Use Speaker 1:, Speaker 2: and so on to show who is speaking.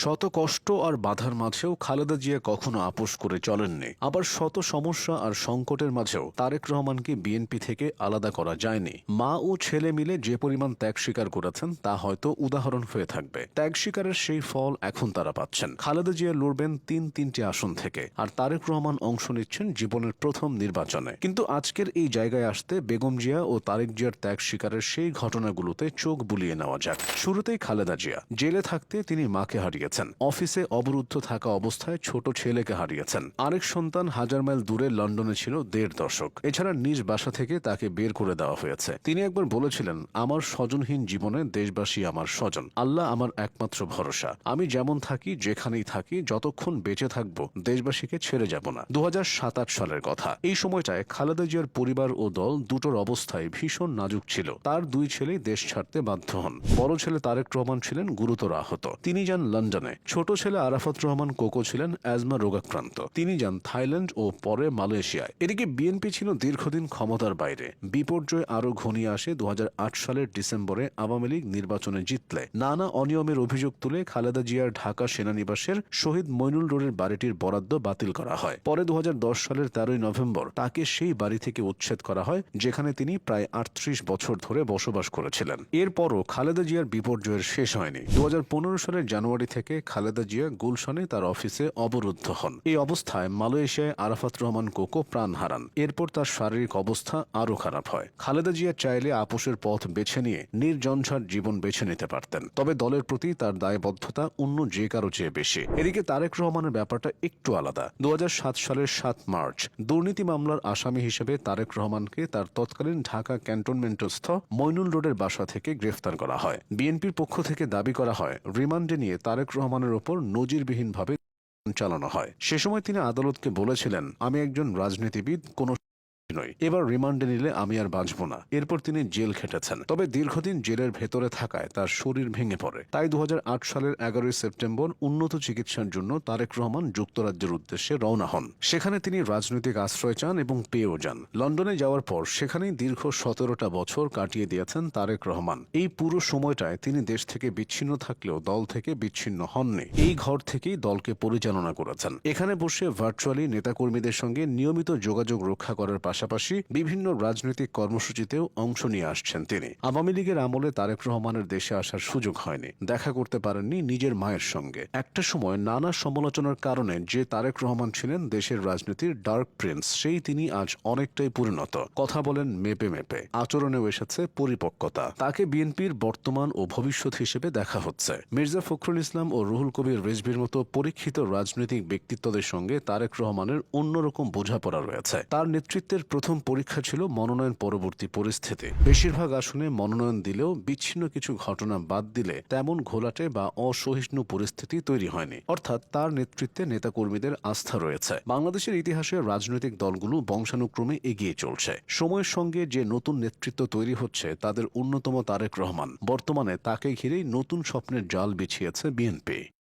Speaker 1: শত কষ্ট আর বাধার মাঝেও খালেদা জিয়া কখনো আপোষ করে চলেননি। আবার শত সমস্যা আর সংকটের মাঝেও তারেক রহমানকে বিএনপি থেকে আলাদা করা যায়নি। মা ও ছেলে মিলে যে পরিমাণ ত্যাগ স্বীকার করেছেন, তা হয়তো উদাহরণ হয়ে থাকবে। ত্যাগ স্বীকারের সেই ফল এখন তারা পাচ্ছেন। খালেদা জিয়া লড়বেন তিন তিনটি আসন থেকে আর তারেক রহমান অংশ নিচ্ছেন জীবনের প্রথম নির্বাচনে। কিন্তু আজকের এই জায়গায় আসতে বেগম জিয়া ও তারেক জিয়ার ত্যাগ স্বীকারের সেই ঘটনাগুলোতে চোখ বুলিয়ে নেওয়া যাক। শুরুতেই খালেদা জিয়া, জেলে থাকতে তিনি মাকে হারিয়েছেন। অফিসে অবরুদ্ধ থাকা অবস্থায় ছোট ছেলেকে হারিয়েছেন। আরেক সন্তান হাজার মাইল দূরে লন্ডনে ছিল দেড় দশক। এছাড়া নিজ বাসা থেকে তাকে বের করে দেওয়া হয়েছে। তিনি একবার বলেছিলেন, আমার স্বজনহীন জীবনে দেশবাসী আমার স্বজন। আল্লাহ আমার একমাত্র ভরসা। আমি যেমন থাকি, যেখানেই থাকি, যতক্ষণ বেঁচে থাকব, দেশবাসীকে ছেড়ে যাব না। দু সালের কথা। এই সময়টায় খালেদা জিয়ার পরিবার ও দল দুটোর অবস্থায় ভীষণ নাজুক ছিল। তার দুই ছেলেই দেশ ছাড়তে বাধ্য হন। বড় ছেলে তারেক রহমান ছিলেন গুরুতর আহত। তিনি যান লন্ডনে। ছোট ছেলে আরাফাত রহমান কোকো ছিলেন অ্যাজমা রোগাক্রান্ত। তিনি যান থাইল্যান্ড ও পরে মালয়েশিয়ায়। এদিকে বিএনপি ছিল দীর্ঘদিন ক্ষমতার বাইরে। বিপর্যয় আরও ঘনিয়ে আসে দু সালের ডিসেম্বরে আওয়ামী লীগ নির্বাচনে জিতলে। নানা অনিয়মের অভিযোগ তুলে খালেদা জিয়ার ঢাকা সেনানিবাসের শহীদ মইনুল রোডের বাড়িটির বরাদ্দ বাতিল করা হয়। পরে দু হাজার দশ সালের তেরোই নভেম্বর তাকে সেই বাড়ি থেকে উচ্ছেদ করা হয়, যেখানে তিনি প্রায় আটত্রিশ বছর ধরে বসবাস করেছিলেন। এরপরও খালেদা জিয়ার বিপর্যয়ের শেষ হয়নি। দু হাজার পনেরো সালের জানুয়ারি থেকে খালেদা জিয়া গুলশনে তার অফিসে অবরুদ্ধ হন। এই অবস্থায় মালয়েশিয়ায় আরাফাত রহমান কোকো প্রাণ হারান। এরপর তার শারীরিক অবস্থা আরও খারাপ হয়। খালেদা জিয়া চাইলে আপোষের পথ বেছে নিয়ে নির্জঞ্ঝাট জীবন বেছে নিতে পারতেন। তবে দলের প্রতি তার দায়বদ্ধতা অন্য যে কারও চেয়ে বেশি। এদিকে তারেক রহমানের ব্যাপারটা একটু আলাদা। দু হাজার সাত সালের সাত মার্চ, দুর্নীতি মামলার আসামি হিসেবে তারেক রহমানকে তার তৎকালীন ঢাকা ক্যান্টনমেন্টস্থ মইনুল রোডের বাসা থেকে গ্রেফতার করা হয়। বিএনপির পক্ষ থেকে দাবি করা হয়, রিমান্ডে নিয়ে তারেক রহমানের ওপর নজিরবিহীনভাবে চালানো হয়। সে সময় তিনি আদালতকে বলেছিলেন আমি একজন রাজনীতিবিদ কোনো নই। এবার রিমান্ডে নিলে আমি আর বাঁচব না। এরপর তিনি জেল খেটেছেন। তবে দীর্ঘদিন জেলের ভেতরে থাকায় তার শরীর ভেঙে পড়ে। তাই দু হাজার আট সালের এগারোই সেপ্টেম্বর উন্নত চিকিৎসার জন্য তারেক রহমান যুক্তরাজ্যের উদ্দেশ্যে রওনা হন। সেখানে তিনি রাজনৈতিক আশ্রয় চান এবং পেয়েও যান। লন্ডনে যাওয়ার পর সেখানেই দীর্ঘ সতেরোটা বছর কাটিয়ে দিয়েছেন তারেক রহমান। এই পুরো সময়টায় তিনি দেশ থেকে বিচ্ছিন্ন থাকলেও দল থেকে বিচ্ছিন্ন হননি। এই ঘর থেকেই দলকে পরিচালনা করেছেন। এখানে বসে ভার্চুয়ালি নেতাকর্মীদের সঙ্গে নিয়মিত যোগাযোগ রক্ষা করার পাশাপাশি বিভিন্ন রাজনৈতিক কর্মসূচিতেও অংশ নিয়ে আসছেন তিনি। আওয়ামী লীগের আমলে তারেক রহমানের দেশে আসার সুযোগ হয়নি। দেখা করতে পারেননি নিজের মায়ের সঙ্গে। একটা সময় নানা সমালোচনার কারণে যে তারেক রহমান ছিলেন দেশের রাজনীতির ডার্ক প্রিন্স, সেই তিনি আজ অনেকটাই পরিণত। কথা বলেন মেপে মেপে। আচরণেও এসেছে পরিপক্কতা। তাকে বিএনপির বর্তমান ও ভবিষ্যৎ হিসেবে দেখা হচ্ছে। মির্জা ফখরুল ইসলাম ও রুহুল কবির রেজভির মতো পরীক্ষিত রাজনৈতিক ব্যক্তিত্বদের সঙ্গে তারেক রহমানের অন্যরকম বোঝাপড়া রয়েছে। তার নেতৃত্বের প্রথম পরীক্ষা ছিল মনোনয়ন পরবর্তী পরিস্থিতি। বেশিরভাগ আসনে মনোনয়ন দিলেও বিচ্ছিন্ন কিছু ঘটনা বাদ দিলে তেমন ঘোলাটে বা অসহিষ্ণু পরিস্থিতি তৈরি হয়নি। অর্থাৎ তার নেতৃত্বে নেতাকর্মীদের আস্থা রয়েছে। বাংলাদেশের ইতিহাসে রাজনৈতিক দলগুলো বংশানুক্রমে এগিয়ে চলছে। সময়ের সঙ্গে যে নতুন নেতৃত্ব তৈরি হচ্ছে, তাদের অন্যতম তারেক রহমান। বর্তমানে তাকে ঘিরেই নতুন স্বপ্নের জাল বিছিয়েছে বিএনপি।